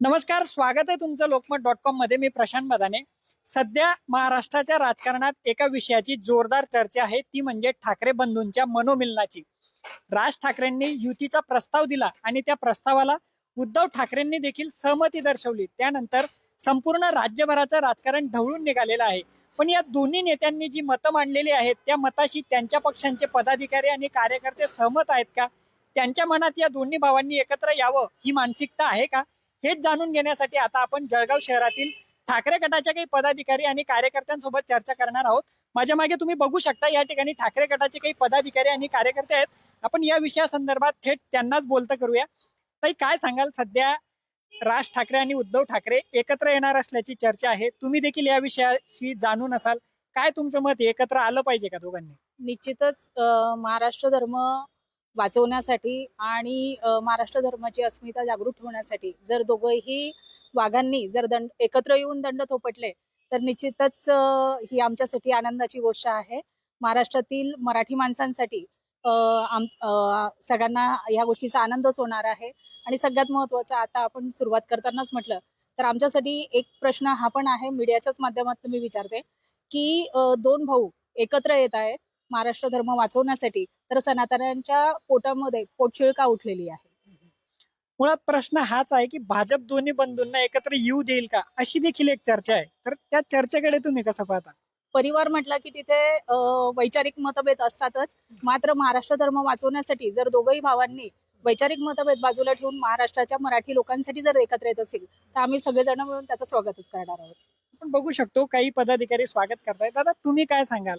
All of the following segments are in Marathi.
नमस्कार स्वागत आहे तुमचं लोकमत डॉट कॉममध्ये. मी प्रशांत बदाने. सध्या महाराष्ट्राच्या राजकारणात एका विषयाची जोरदार चर्चा आहे. ती म्हणजे ठाकरे बंधूंच्या मनोमिलनाची. राज ठाकरेंनी युतीचा प्रस्ताव दिला आणि त्या प्रस्तावाला उद्धव ठाकरेंनी देखील सहमती दर्शवली. त्यानंतर संपूर्ण राज्यभराचं राजकारण ढवळून निघालेलं आहे. पण या दोन्ही नेत्यांनी जी मतं मांडलेली आहेत त्या मताशी त्यांच्या पक्षांचे पदाधिकारी आणि कार्यकर्ते सहमत आहेत का? त्यांच्या मनात या दोन्ही भावांनी एकत्र यावं ही मानसिकता आहे का? हेच जाणून घेण्यासाठी आता आपण जळगाव शहरातील ठाकरे गटाच्या काही पदाधिकारी आणि कार्यकर्त्यांसोबत चर्चा करणार आहोत. माझ्या मागे तुम्ही बघू शकता या ठिकाणी ठाकरे गटाचे काही पदाधिकारी आणि कार्यकर्ते आहेत. आपण या विषयासंदर्भात थेट त्यांनाच बोलतं करूया. ताई काय सांगाल? सध्या राज ठाकरे आणि उद्धव ठाकरे एकत्र येणार असल्याची चर्चा आहे. तुम्ही देखील या विषयाशी जाणून असाल. काय तुमचं मत एकत्र आलं पाहिजे का दोघांनी? निश्चितच महाराष्ट्र धर्म वाचवण्यासाठी आणि महाराष्ट्र धर्माची अस्मिता जागृत ठेवण्यासाठी जर दोघंही वाघांनी जर दंड एकत्र येऊन दंड थोपटले तर निश्चितच ही आमच्यासाठी आनंदाची गोष्ट आहे. महाराष्ट्रातील मराठी माणसांसाठी आम सगळ्यांना या गोष्टीचा आनंदच होणार आहे. आणि सगळ्यात महत्त्वाचं आता आपण सुरुवात करतानाच म्हटलं तर आमच्यासाठी एक प्रश्न हा पण आहे मीडियाच्याच माध्यमातून मी विचारते की दोन भाऊ एकत्र येत आहेत महाराष्ट्र धर्म वाचवण्यासाठी तर सनातनांच्या पोटामध्ये पोटशिळ का उठलेली आहे. मुळात प्रश्न हाच आहे की भाजप दोन्ही बंधूंना एकत्र येऊ देईल का? अशी देखील एक चर्चा आहे. तर त्या चर्चेकडे तुम्ही कसं पाहता? परिवार म्हटलं की तिथे वैचारिक मतभेद असतातच. मात्र महाराष्ट्र धर्म वाचवण्यासाठी जर दोघंही भावांनी वैचारिक मतभेद बाजूला ठेवून महाराष्ट्राच्या मराठी लोकांसाठी जर एकत्र येत असेल तर आम्ही सगळेजण मिळून त्याचं स्वागतच करणार आहोत. आपण बघू शकतो काही पदाधिकारी स्वागत करतायत. दादा तुम्ही काय सांगाल?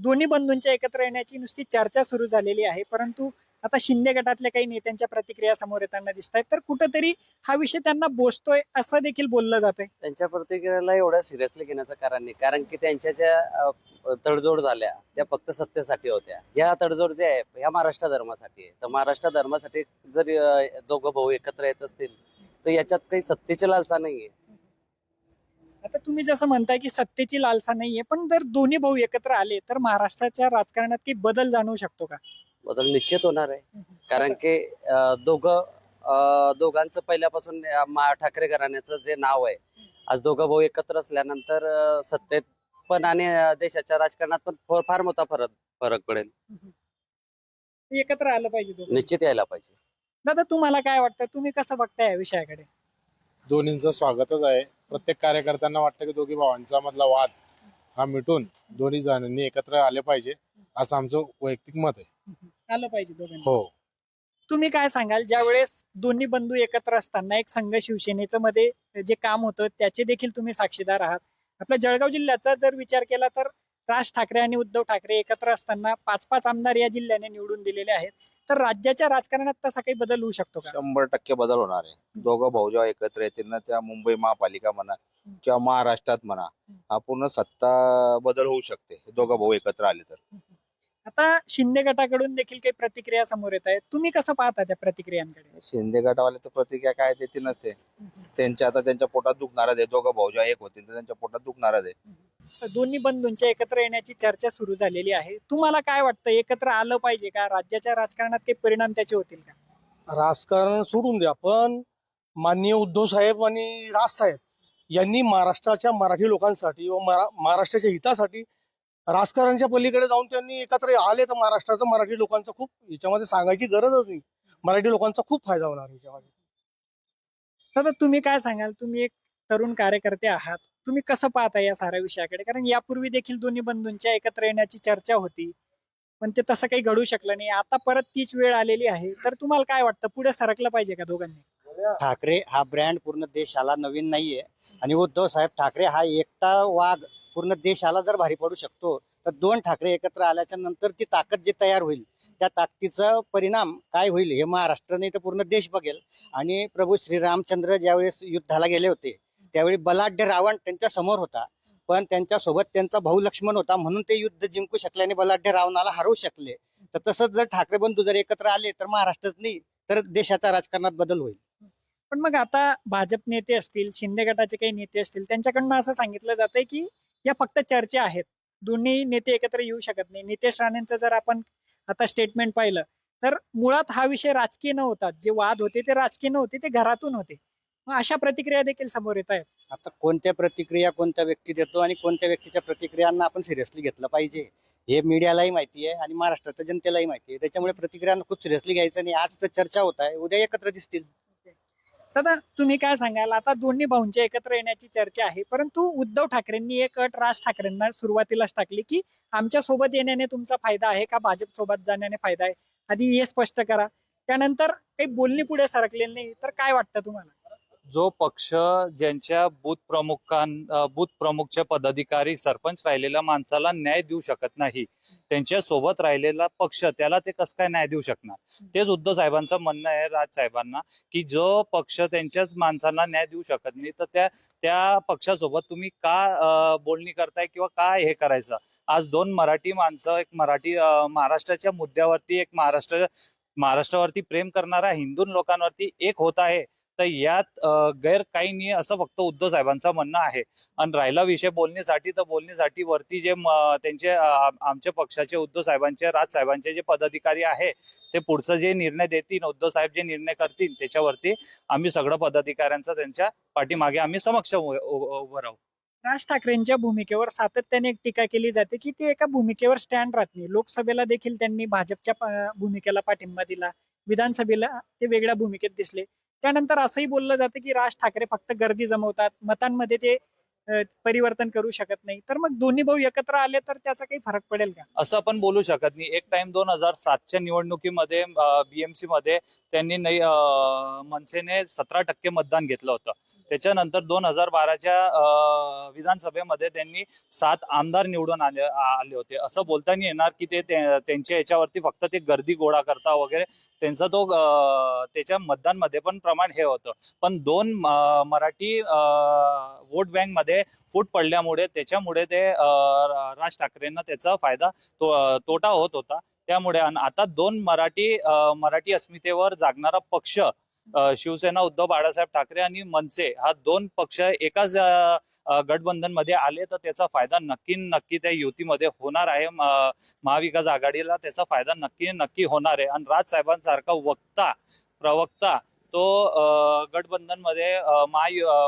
दोन्ही बंधूंच्या एकत्र येण्याची नुसती चर्चा सुरू झालेली आहे परंतु आता शिंदे गटातल्या काही नेत्यांच्या प्रतिक्रिया समोर येताना दिसत आहेत तर कुठंतरी हा विषय त्यांना बोचतोय असं देखील बोललं जातंय. त्यांच्या प्रतिक्रियाला एवढ्या सिरियसली घेण्याचं कारण नाही कारण की त्यांच्या ज्या तडजोड झाल्या त्या फक्त सत्तेसाठी होत्या. ह्या तडजोड ज्या आहे ह्या महाराष्ट्र धर्मासाठी आहे. तर महाराष्ट्र धर्मासाठी जर दोघं भाऊ एकत्र येत असतील तर याच्यात काही सत्तेची लालसा नाहीये. आता तुम्ही जसं म्हणताय की सत्तेची लालसा नाहीये पण जर दोन्ही भाऊ एकत्र आले तर महाराष्ट्राच्या राजकारणात काही बदल जाणवू शकतो का? बदल निश्चित होणार आहे. कारण की दोघं दोघांचं पहिल्यापासून ठाकरे घराण्याचं जे नाव आहे आज दोघं भाऊ एकत्र असल्यानंतर सत्तेत पण आणि देशाच्या राजकारणात पण फार मोठा फरक फरक पडेल. एकत्र आलं पाहिजे दोघं. निश्चित यायला पाहिजे. दादा तुम्हाला काय वाटतं? तुम्ही कसं बघताय या विषयाकडे? दोन्हींचं स्वागतच आहे. प्रत्येक कार्यकर्त्यांना वाटतं की दोघी भावांचा मधला वाद हा मिटून दोन्ही जणांनी एकत्र आले पाहिजे असं आमचं वैयक्तिक मत आहे. आलं पाहिजे दोघांनी. हो. तुम्ही काय सांगाल? ज्या वेळेस दोन्ही बंधू एकत्र असताना एक संघ शिवसेनेचं मध्ये जे काम होतं त्याचे देखील तुम्ही साक्षीदार आहात. आपल्या जळगाव जिल्ह्याचा जर विचार केला तर राज ठाकरे आणि उद्धव ठाकरे एकत्र असताना पाच पाच आमदार या जिल्ह्याने निवडून दिलेले आहेत. तर राज्याच्या राजकारणात तसा काही बदल होऊ शकतो का? शंभर टक्के बदल होणार आहे. दोघं भाऊ जेव्हा एकत्र येतील ना त्या मुंबई महापालिका म्हणा किंवा महाराष्ट्रात म्हणा हा पूर्ण सत्ता बदल होऊ शकते. हे दोघं भाऊ एकत्र आले तर. आता शिंदे गटाकडून देखील काही प्रतिक्रिया समोर येत आहेत. तुम्ही कसं पाहता त्या प्रतिक्रियांकडे? शिंदे गटावाले तर प्रतिक्रिया काय देतील नसते. त्यांच्या आता त्यांच्या पोटात दुखणारच आहे. दोघं भाऊ जेव्हा एक होतील तर त्यांच्या पोटात दुखणारच आहे. दोन्ही बंधूंच्या एकत्र येण्याची चर्चा सुरू झालेली आहे. तुम्हाला काय वाटतं? एकत्र आलं पाहिजे का? राज्याच्या राजकारणात काही परिणाम त्याचे होतील का? राजकारण सोडून द्या पण माननीय उद्धव साहेब आणि राज साहेब यांनी महाराष्ट्राच्या मराठी लोकांसाठी व मरा- महाराष्ट्राच्या हितासाठी राजकारणाच्या पलीकडे जाऊन त्यांनी एकत्र आले तर महाराष्ट्राचं मराठी लोकांचं खूप याच्यामध्ये सांगायची गरजच नाही. मराठी लोकांचा खूप फायदा होणार याच्यामध्ये. दादा तुम्ही काय सांगाल? तुम्ही एक तरुण कार्यकर्ते आहात. तुम्ही कसं पाहता या साऱ्या विषयाकडे? कारण यापूर्वी देखील दोन्ही बंधूंच्या एकत्र येण्याची चर्चा होती. पण ते तसं काही घडू शकलं नाही. आता परत तीच वेळ आलेली आहे. तर तुम्हाला काय वाटतं? पुढे सरकलं पाहिजे का दोघांनी? ठाकरे हा ब्रँड पूर्ण देशाला नवीन नाहीये. आणि उद्धव साहेब ठाकरे हा एकटा वाघ पूर्ण देशाला जर भारी पडू शकतो तर दोन ठाकरे एकत्र आल्याच्यानंतर ती ताकद जी तयार होईल त्या ताकदीचा परिणाम काय होईल हे महाराष्ट्र नाही तर पूर्ण देश बघेल. आणि प्रभू श्रीरामचंद्र ज्यावेळेस युद्धाला गेले होते त्यावेळी बलाढ्य रावण त्यांच्यासमोर होता. पण त्यांच्यासोबत त्यांचा भाऊ लक्ष्मण होता. म्हणून ते युद्ध जिंकू शकले आणि बलाढ्य रावणाला हरवू शकले. तर तसंच जर ठाकरे बंधू जर एकत्र आले तर महाराष्ट्रच नाही तर देशाच्या राजकारणात बदल होईल. पण मग आता भाजप नेते असतील शिंदे गटाचे काही नेते असतील त्यांच्याकडनं असं सांगितलं जातंय की या फक्त चर्चा आहेत. दोन्ही नेते एकत्र येऊ शकत नाही. नितेश राणेंचं जर आपण आता स्टेटमेंट पाहिलं तर मुळात हा विषय राजकीय नव्हता जे वाद होते ते राजकीय नव्हते ते घरातून होते. मग अशा प्रतिक्रिया देखील समोर येत आहेत. आता कोणत्या प्रतिक्रिया कोणत्या व्यक्ती देतो आणि कोणत्या व्यक्तीच्या प्रतिक्रियांना आपण सिरियसली घेतलं पाहिजे? हे मीडियालाही माहिती आहे आणि महाराष्ट्राच्या जनतेलाही माहिती आहे. त्याच्यामुळे प्रतिक्रियांना खूप सिरियसली घ्यायचं नाही आज तर चर्चा होत आहे. उद्या एकत्र दिसतील. दादा तुम्ही काय सांगाल? आता दोन्ही भाऊंच्या एकत्र येण्याची चर्चा आहे. परंतु उद्धव ठाकरेंनी एक अट राज ठाकरेंना सुरुवातीलाच टाकली की आमच्यासोबत येण्याने तुमचा फायदा आहे का? भाजप सोबत जाण्याने फायदा आहे. आधी हे स्पष्ट करा. त्यानंतर काही बोलणी पुढे सरकलेली नाही तर काय वाटतं तुम्हाला? जो पक्ष ज्यांच्या बूथ प्रमुखां बूथ प्रमुखच्या पदाधिकारी सरपंच राहिलेल्या माणसाला न्याय देऊ शकत नाही त्यांच्यासोबत राहिलेला पक्ष त्याला ते कसं काय न्याय देऊ शकणार? तेच उद्धव साहेबांचं म्हणणं आहे राज साहेबांना की जो पक्ष त्यांच्याच माणसांना न्याय देऊ शकत नाही तर त्या त्या पक्षासोबत तुम्ही का बोलणी करताय किंवा का हे करायचं? आज दोन मराठी माणसं एक मराठी महाराष्ट्राच्या मुद्द्यावरती एक महाराष्ट्र महाराष्ट्रावरती प्रेम करणाऱ्या हिंदू लोकांवरती एक होत आहे. तर यात गैर काही नाही असं फक्त उद्धव साहेबांचं म्हणणं आहे. आणि राहिला विषय बोलण्यासाठी तर बोलण्यासाठी वरती जे त्यांचे आमच्या पक्षाचे उद्धव साहेबांचे राज साहेबांचे जे पदाधिकारी आहे ते पुढचं जे निर्णय देतील उद्धव साहेब जे निर्णय करतील त्याच्यावरती आम्ही सगळं पदाधिकाऱ्यांचा त्यांच्या पाठीमागे आम्ही समक्ष उभं राहू. राज ठाकरेंच्या भूमिकेवर सातत्याने एक टीका केली जाते की ते एका भूमिकेवर स्टँड राहत नाही. लोकसभेला देखील त्यांनी भाजपच्या भूमिकेला पाठिंबा दिला. विधानसभेला ते वेगळ्या भूमिकेत दिसले. त्यानंतर असंही बोललं जातं की राज ठाकरे फक्त गर्दी जमवतात मतांमध्ये ते परिवर्तन करू शकत नाही. तर मग दोन्ही भाऊ एकत्र आले तर त्याचा काही फरक पडेल का? असं आपण बोलू शकत नाही. एक टाइम दोन हजार सातच्या निवडणुकीमध्ये बीएमसी मध्ये त्यांनी नाही मनसेने सतरा टक्के मतदान घेतलं होतं. त्याच्यानंतर दोन हजार बाराच्या विधानसभेमध्ये त्यांनी सात आमदार निवडून आले आले होते. असं बोलताना येणार की ते त्यांच्या याच्यावरती फक्त ते गर्दी गोळा करता वगैरे त्यांचा तो त्याच्या मतदानमध्ये पण प्रमाण हे होतं. पण दोन मराठी वोट बँकमध्ये फूट पडल्यामुळे त्याच्यामुळे ते राज ठाकरेंना त्याचा फायदा तो तोटा होत होता. त्यामुळे आता दोन मराठी मराठी अस्मितेवर जागणारा पक्ष शिवसेना उद्धव बाळासाहेब ठाकरे आणि मनसे हा दोन पक्ष एकाच गठबंधनमध्ये आले तर त्याचा फायदा नक्की नक्की त्या युतीमध्ये होणार आहे. महाविकास आघाडीला त्याचा फायदा नक्की नक्की होणार आहे. आणि राज साहेबांसारखा वक्ता प्रवक्ता तो अं, गठबंधनमध्ये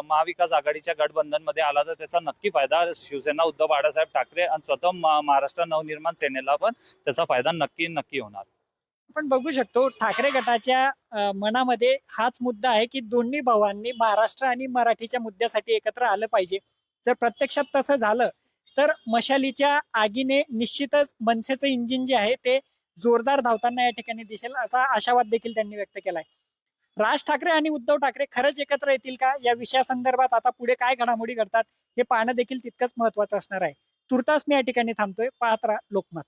महाविकास आघाडीच्या गठबंधनमध्ये आला तर त्याचा नक्की फायदा शिवसेना उद्धव बाळासाहेब ठाकरे आणि स्वतः महाराष्ट्र नवनिर्माण सेनेला पण त्याचा फायदा नक्की नक्की होणार. आपण बघू शकतो ठाकरे गटाच्या मनामध्ये हाच मुद्दा आहे की दोन्ही भावांनी महाराष्ट्र आणि मराठीच्या मुद्द्यासाठी एकत्र आलं पाहिजे. जर प्रत्यक्षात तसं झालं तर मशालीच्या आगीने निश्चितच मनसेचं इंजिन जे आहे ते जोरदार धावताना या ठिकाणी दिसेल असा आशावाद देखील त्यांनी व्यक्त केलाय. राज ठाकरे आणि उद्धव ठाकरे खरंच एकत्र येतील का? या विषयासंदर्भात आता पुढे काय घडामोडी घडतात हे पाहणं देखील तितकंच महत्वाचं असणार आहे. तुर्तास मी या ठिकाणी थांबतोय. पाहत राहा लोकमत.